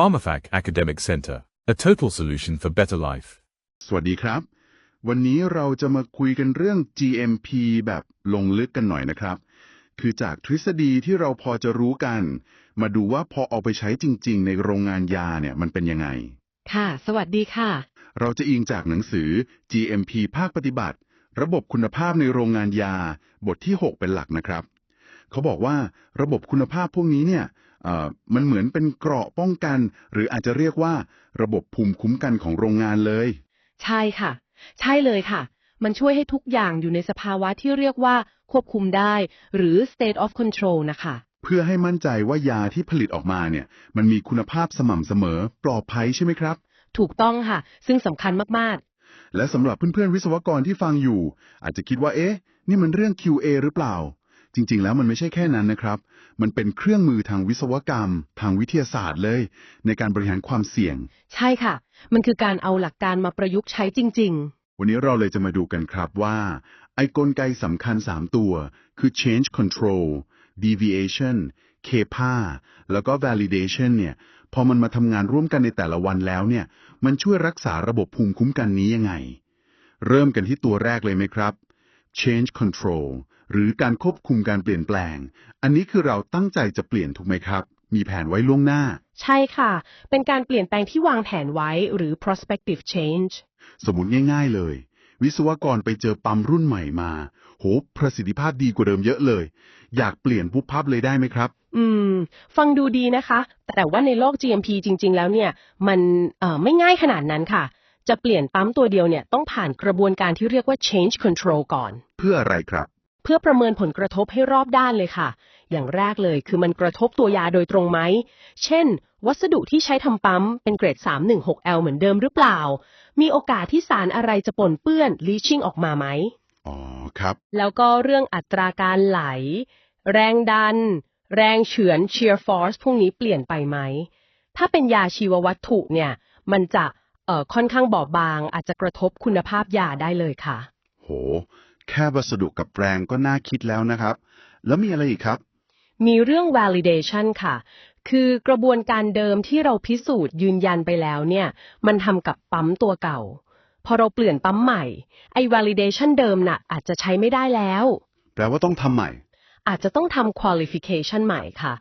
PharmaFac Academic Center, a total solution for better life. สวัสดีครับ วันนี้เราจะมาคุยกันเรื่อง GMP แบบลงลึกกันหน่อยนะครับ คือจากทฤษฎีที่เราพอจะรู้กัน มาดูว่าพอเอาไปใช้จริง ๆ ในโรงงานยาเนี่ยมันเป็นยังไง ค่ะ สวัสดีค่ะ เราจะอิงจากหนังสือ GMP ภาคปฏิบัติ ระบบคุณภาพในโรงงานยา บทที่ 6 เป็นหลักนะครับ เขาบอกว่าระบบคุณภาพพวกนี้เนี่ยเอ่อ มันเหมือนเป็นเกราะป้องกัน หรืออาจจะเรียกว่าระบบภูมิคุ้มกันของโรงงานเลย ใช่ค่ะ ใช่เลยค่ะ มันช่วยให้ทุกอย่างอยู่ในสภาวะที่เรียกว่าควบคุมได้ หรือ state of control นะคะ เพื่อให้มั่นใจว่ายาที่ผลิตออกมาเนี่ย มันมีคุณภาพสม่ำเสมอ ปลอดภัยใช่ไหมครับ ถูกต้องค่ะ ซึ่งสำคัญมากและสำหรับเพื่อนๆวิศวกรที่ฟังอยู่ อาจจะคิดว่าเอ๊ะ นี่มันเรื่อง QA หรือเปล่า จริง ๆ แล้วมันไม่ใช่แค่นั้นนะครับ มันเป็นเครื่องมือทางวิศวกรรม ทางวิทยาศาสตร์เลย ในการบริหารความเสี่ยงๆใช่ค่ะ มันคือการเอาหลักการมาประยุกต์ใช้จริง วันนี้เราเลยจะมาดูกันครับว่า ไอ้กลไกสำคัญ 3 ตัว คือ change control deviation CAPA แล้วก็ validation เนี่ย พอมันมาทำงานร่วมกันในแต่ละวันแล้วเนี่ย มันช่วยรักษาระบบภูมิคุ้มกันนี้ยังไง เริ่มกันที่ตัวแรกเลยไหมครับ change control หรือการควบคุมการเปลี่ยนแปลง อันนี้คือเราตั้งใจจะเปลี่ยนถูกไหมครับ มีแผนไว้ล่วงหน้าๆใช่ค่ะ เป็นการเปลี่ยนแปลงที่วางแผนไว้หรือ prospective change สมมติง่าย ๆเลย วิศวกรไปเจอปั๊มรุ่นใหม่มา โห ประสิทธิภาพดีกว่าเดิมเยอะเลย อยากเปลี่ยนปุ๊บพับเลยได้ไหมครับ อืม ฟังดูดีนะคะ แต่ว่าในโลก GMP จริง ๆ แล้วเนี่ย มันเอ่อไม่ง่ายขนาดนั้นค่ะจะเปลี่ยนปั๊มตัวเดียวเนี่ยต้องผ่านกระบวนการที่เรียกว่า change control ก่อน เพื่ออะไรครับ เพื่อประเมินผลกระทบให้รอบด้านเลยค่ะ อย่างแรกเลยคือมันกระทบตัวยาโดยตรงไหม เช่น วัสดุที่ใช้ทำปั๊มเป็นเกรด 316L เหมือนเดิมหรือเปล่า มีโอกาสที่สารอะไรจะปนเปื้อน leaching ออกมาไหม อ๋อ ครับ แล้วก็เรื่องอัตราการไหล แรงดัน แรงเฉือน shear force พวกนี้เปลี่ยนไปไหม ถ้าเป็นยาชีววัตถุเนี่ย มันจะเอ่อค่อนข้างบอบบาง อาจจะกระทบคุณภาพยาได้เลยค่ะ โห แค่วัสดุกับแรงก็น่าคิดแล้วนะครับ แล้วมีอะไรอีกครับ มีเรื่อง validation ค่ะ คือกระบวนการเดิมที่เราพิสูจน์ยืนยันไปแล้วเนี่ย มันทำกับปั๊มตัวเก่า พอเราเปลี่ยนปั๊มใหม่ ไอ้ validation เดิมน่ะ อาจจะใช้ไม่ได้แล้ว แปลว่าต้องทำใหม่ อาจจะต้องทำ qualification ใหม่ค่ะ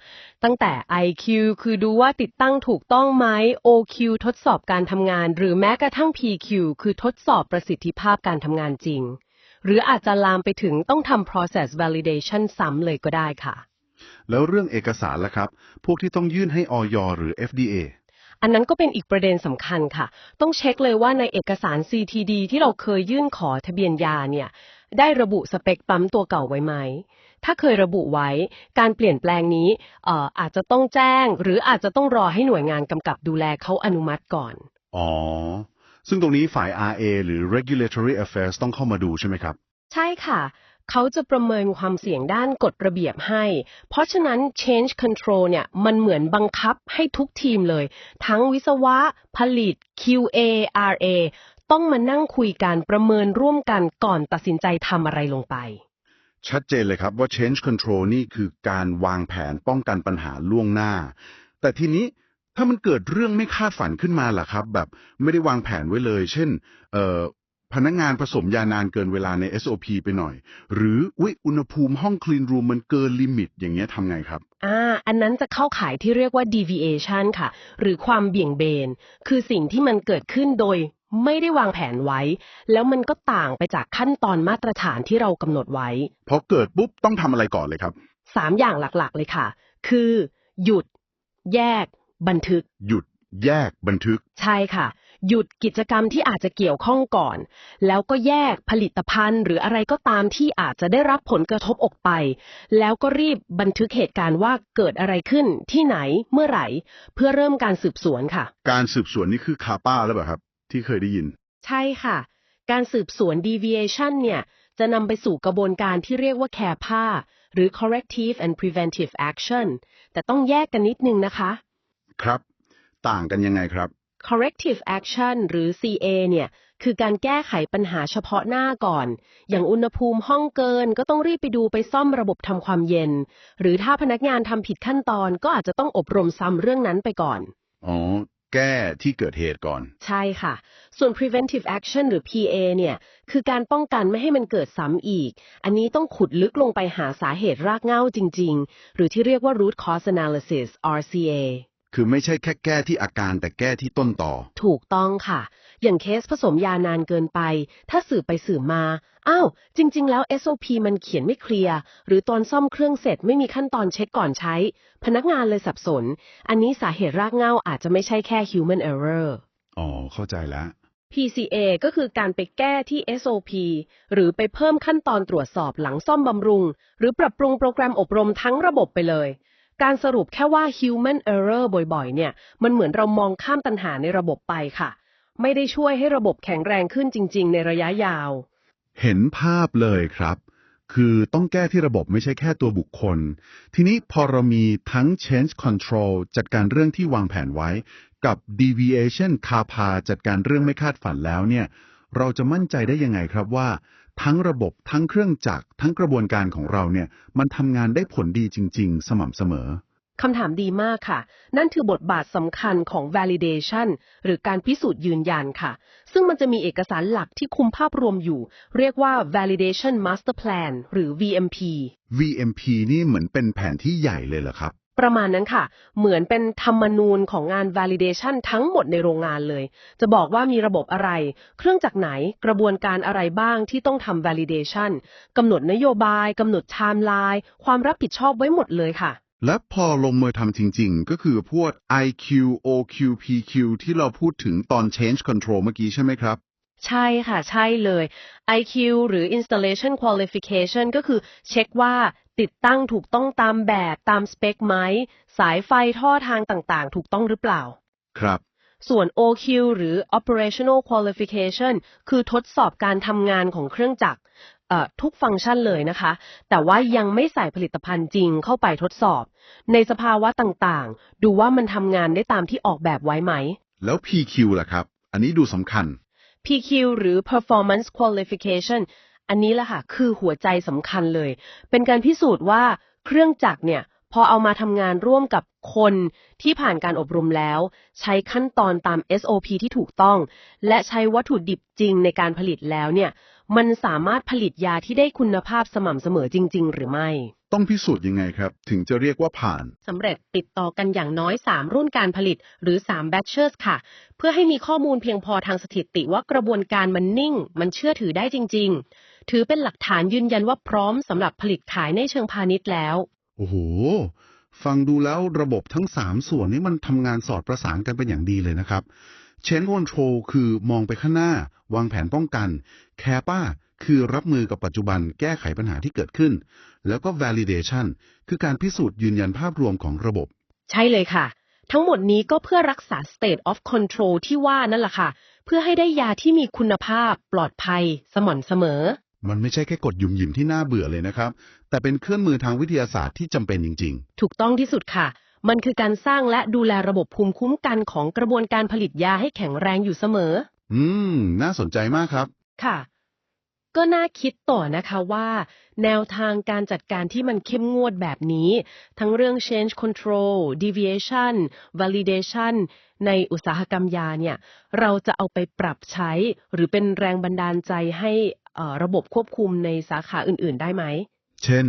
ตั้งแต่ IQ คือดูว่าติดตั้งถูกต้องไหม OQ ทดสอบการทำงาน หรือแม้กระทั่ง PQ คือทดสอบประสิทธิภาพการทำงานจริง หรืออาจจะลามไปถึงต้องทำ process validation ซ้ำเลยก็ได้ค่ะ แล้วเรื่องเอกสารล่ะครับ พวกที่ต้องยื่นให้ออยหรือ FDA อันนั้นก็เป็นอีกประเด็นสำคัญค่ะ ต้องเช็คเลยว่าในเอกสาร CTD ที่เราเคยยื่นขอทะเบียนยาเนี่ย ได้ระบุสเปคปั๊มตัวเก่าไว้ไหม ถ้าเคยระบุไว้ การเปลี่ยนแปลงนี้เอ่ออาจจะต้องแจ้ง หรืออาจจะต้องรอให้หน่วยงานกำกับดูแลเขาอนุมัติก่อน อ๋อ ซึ่งตรงนี้ฝ่าย RA หรือ Regulatory Affairs ต้องเข้ามาดูใช่ไหมครับ ใช่ค่ะ เขาจะประเมินความเสี่ยงด้านกฎระเบียบให้ เพราะฉะนั้น change control เนี่ย มันเหมือนบังคับให้ทุกทีมเลย ทั้งวิศวะ ผลิต QA RA ต้องมานั่งคุยกันประเมินร่วมกันก่อนตัดสินใจทำอะไรลงไป ชัดเจนเลยครับว่า change control นี่คือการวางแผนป้องกันปัญหาล่วงหน้า แต่ทีนี้ ถ้ามันเกิดเรื่องไม่คาดฝันขึ้นมาล่ะครับ แบบไม่ได้วางแผนไว้เลย เช่น เอ่อพนักงานผสมยานานเกินเวลาใน SOP ไปหน่อย หรืออุ๊ยอุณหภูมิห้อง clean room มันเกินลิมิต อย่างเงี้ยทำไงครับ อ่า อันนั้นจะเข้าข่ายที่เรียกว่า deviation ค่ะ หรือความเบี่ยงเบน คือสิ่งที่มันเกิดขึ้นโดยไม่ได้วางแผนไว้ แล้วมันก็ต่างไปจากขั้นตอนมาตรฐานที่เรากำหนดไว้พอเกิดปุ๊บต้องทำอะไรก่อนเลยครับ สามอย่างหลักๆ เลยค่ะ คือ หยุด แยก บันทึก หยุดแยกบันทึก ใช่ค่ะ หยุดกิจกรรมที่อาจจะเกี่ยวข้องก่อน แล้วก็แยกผลิตภัณฑ์ หรืออะไรก็ตามที่อาจจะได้รับผลกระทบออกไป แล้วก็รีบบันทึกเหตุการณ์ว่าเกิดอะไรขึ้นที่ไหนเมื่อไหร่ เพื่อเริ่มการสืบสวนค่ะ การสืบสวนนี่คือคาป้าแล้วเปล่าครับ ที่เคยได้ยิน ใช่ค่ะ การสืบสวน deviation เนี่ยจะนำไปสู่กระบวนการที่เรียกว่า CAPA หรือ corrective and preventive action แต่ต้องแยกกันนิดนึงนะคะ ครับ ต่างกันยังไงครับ corrective action หรือ CA เนี่ย คือการแก้ไขปัญหาเฉพาะหน้าก่อน อย่างอุณหภูมิห้องเกินก็ต้องรีบไปดูไปซ่อมระบบทำความเย็น หรือถ้าพนักงานทำผิดขั้นตอนก็อาจจะต้องอบรมซ้ำเรื่องนั้นไปก่อน อ๋อ แก้ที่เกิดเหตุก่อน ใช่ค่ะ ส่วน preventive action หรือ PA เนี่ย คือการป้องกันไม่ให้มันเกิดซ้ำอีก อันนี้ต้องขุดลึกลงไปหาสาเหตุรากเหง้าจริง ๆ หรือที่เรียกว่า root cause analysis RCA คือไม่ใช่แค่แก้ที่อาการแต่แก้ที่ต้นต่อ ถูกต้องค่ะ อย่างเคสผสมยานานเกินไป ถ้าสืบไปสืบมา อ้าว จริง ๆ แล้ว SOP มันเขียนไม่เคลียร์ หรือตอนซ่อมเครื่องเสร็จไม่มีขั้นตอนเช็คก่อนใช้ พนักงานเลยสับสน อันนี้สาเหตุรากเหง้าอาจจะไม่ใช่แค่ human error อ๋อ เข้าใจแล้ว PCA ก็คือการไปแก้ที่ SOP หรือไปเพิ่มขั้นตอนตรวจสอบหลังซ่อมบำรุง หรือปรับปรุงโปรแกรมอบรมทั้งระบบไปเลย การสรุปแค่ว่า human error บ่อยๆ เนี่ย มันเหมือนเรามองข้ามตัญหาในระบบไปค่ะ ไม่ได้ช่วยให้ระบบแข็งแรงขึ้นจริง ๆ ในระยะยาว เห็นภาพเลยครับ คือต้องแก้ที่ระบบไม่ใช่แค่ตัวบุคคล ทีนี้พอเรามีทั้ง change control จัดการเรื่องที่วางแผนไว้ กับ deviation คาพาจัดการเรื่องไม่คาดฝันแล้วเนี่ย เราจะมั่นใจได้ยังไงครับว่า ทั้งระบบทั้งเครื่องจักรทั้งกระบวนการของเราเนี่ย มันทำงานได้ผลดีจริง ๆ สม่ำเสมอคำถามดีมากค่ะ นั่นคือบทบาทสำคัญของ validation หรือการพิสูจน์ยืนยันค่ะ ซึ่งมันจะมีเอกสารหลักที่คุมภาพรวมอยู่ เรียกว่า validation master plan หรือ VMP VMP นี่เหมือนเป็นแผนที่ใหญ่เลยเหรอครับ ประมาณนั้นค่ะ เหมือนเป็นธรรมนูญของงาน validation ทั้งหมดในโรงงานเลย จะบอกว่ามีระบบอะไร เครื่องจักรไหน กระบวนการอะไรบ้างที่ต้องทำ validation กำหนดนโยบายกำหนด timeline ความรับผิดชอบไว้หมดเลยค่ะ และพอลงมือทำจริง ๆ ก็คือพวก IQ OQ PQ ที่เราพูดถึงตอน change control เมื่อกี้ใช่ไหมครับใช่ค่ะ ใช่เลย IQ หรือ installation qualification ก็คือเช็คว่า ติดตั้งถูกต้องตามแบบตามสเปคไหม สายไฟท่อทางต่างๆ ถูกต้องหรือเปล่า ครับ ส่วน OQ หรือ operational qualification คือทดสอบการทำงานของเครื่องจักรเอ่อทุกฟังก์ชันเลยนะคะ แต่ว่ายังไม่ใส่ผลิตภัณฑ์จริงเข้าไปทดสอบ ในสภาวะต่างๆ ดูว่ามันทำงานได้ตามที่ออกแบบไว้ไหม แล้ว PQ ล่ะครับ อันนี้ดูสำคัญ PQ หรือ performance qualification อันนี้แหละค่ะคือหัวใจสำคัญเลย เป็นการพิสูจน์ว่าเครื่องจักรเนี่ยพอเอามาทำงานร่วมกับคนที่ผ่านการอบรมแล้ว ใช้ขั้นตอนตาม SOP ที่ถูกต้อง และใช้วัตถุดิบจริงในการผลิตแล้วเนี่ย มันสามารถผลิตยาที่ได้คุณภาพสม่ำเสมอจริง ๆ หรือไม่ ต้องพิสูจน์ยังไงครับ ถึงจะเรียกว่าผ่าน สำเร็จติดต่อกันอย่างน้อย 3 รุ่นการผลิต หรือ 3 batches ค่ะ เพื่อให้มีข้อมูลเพียงพอทางสถิติว่ากระบวนการมันนิ่ง มันเชื่อถือได้จริง ๆ ถือเป็นหลักฐานยืนยันว่าพร้อมสำหรับผลิตขายในเชิงพาณิชย์แล้ว โอ้โห ฟังดูแล้วระบบทั้ง 3 ส่วนนี้มันทำงานสอดประสานกันเป็นอย่างดีเลยนะครับ Change Control คือมองไปข้างหน้า วางแผนป้องกัน CAPA คื อรับมือกับปัจจุบันแก้ไขปัญหาที่เกิดขึ้น แล้วก็ Validation คือการพิสูจน์ยืนยันภาพรวมของระบบ ใช่เลยค่ะ ทั้งหมดนี้ก็เพื่อรักษา state of control ที่ว่านั่นแหละค่ะ เพื่อให้ได้ยาที่มีคุณภาพ ปลอดภัย สม่ำเสมอ มันไม่ใช่แค่กดหยุ่มหยิมที่น่าเบื่อเลยนะครับ แต่เป็นเครื่องมือทางวิทยาศาสตร์ที่จำเป็นจริง ถูกต้องที่สุดค่ะ มันคือการสร้างและดูแลระบบภูมิคุ้มกันของกระบวนการผลิตยาให้แข็งแรงอยู่เสมอ ๆ อืม น่าสนใจมากครับ ค่ะ ก็น่าคิดต่อนะคะว่า แนวทางการจัดการที่มันเข้มงวดแบบนี้ ทั้งเรื่อง change control deviation validation ในอุตสาหกรรมยาเนี่ย เราจะเอาไปปรับใช้ หรือเป็นแรงบันดาลใจให้เอ่อระบบควบคุมในสาขาอื่น ๆ ได้ไหม เช่น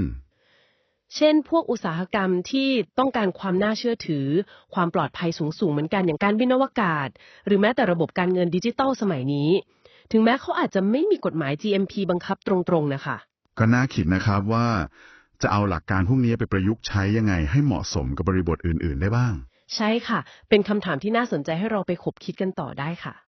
เช่น พวกอุตสาหกรรมที่ต้องการความน่าเชื่อถือ ความปลอดภัยสูงๆเหมือนกันอย่างการบินอวกาศ หรือแม้แต่ระบบการเงินดิจิตอลสมัยนี้ ถึงแม้เขาอาจจะไม่มีกฎหมาย GMP บังคับตรงๆนะคะ ก็น่าคิดนะครับว่า จะเอาหลักการพวกนี้ไปประยุกต์ใช้ยังไงให้เหมาะสมกับบริบทอื่น ๆ ได้บ้าง ใช่ค่ะ เป็นคำถามที่น่าสนใจให้เราไปขบคิดกันต่อได้ค่ะ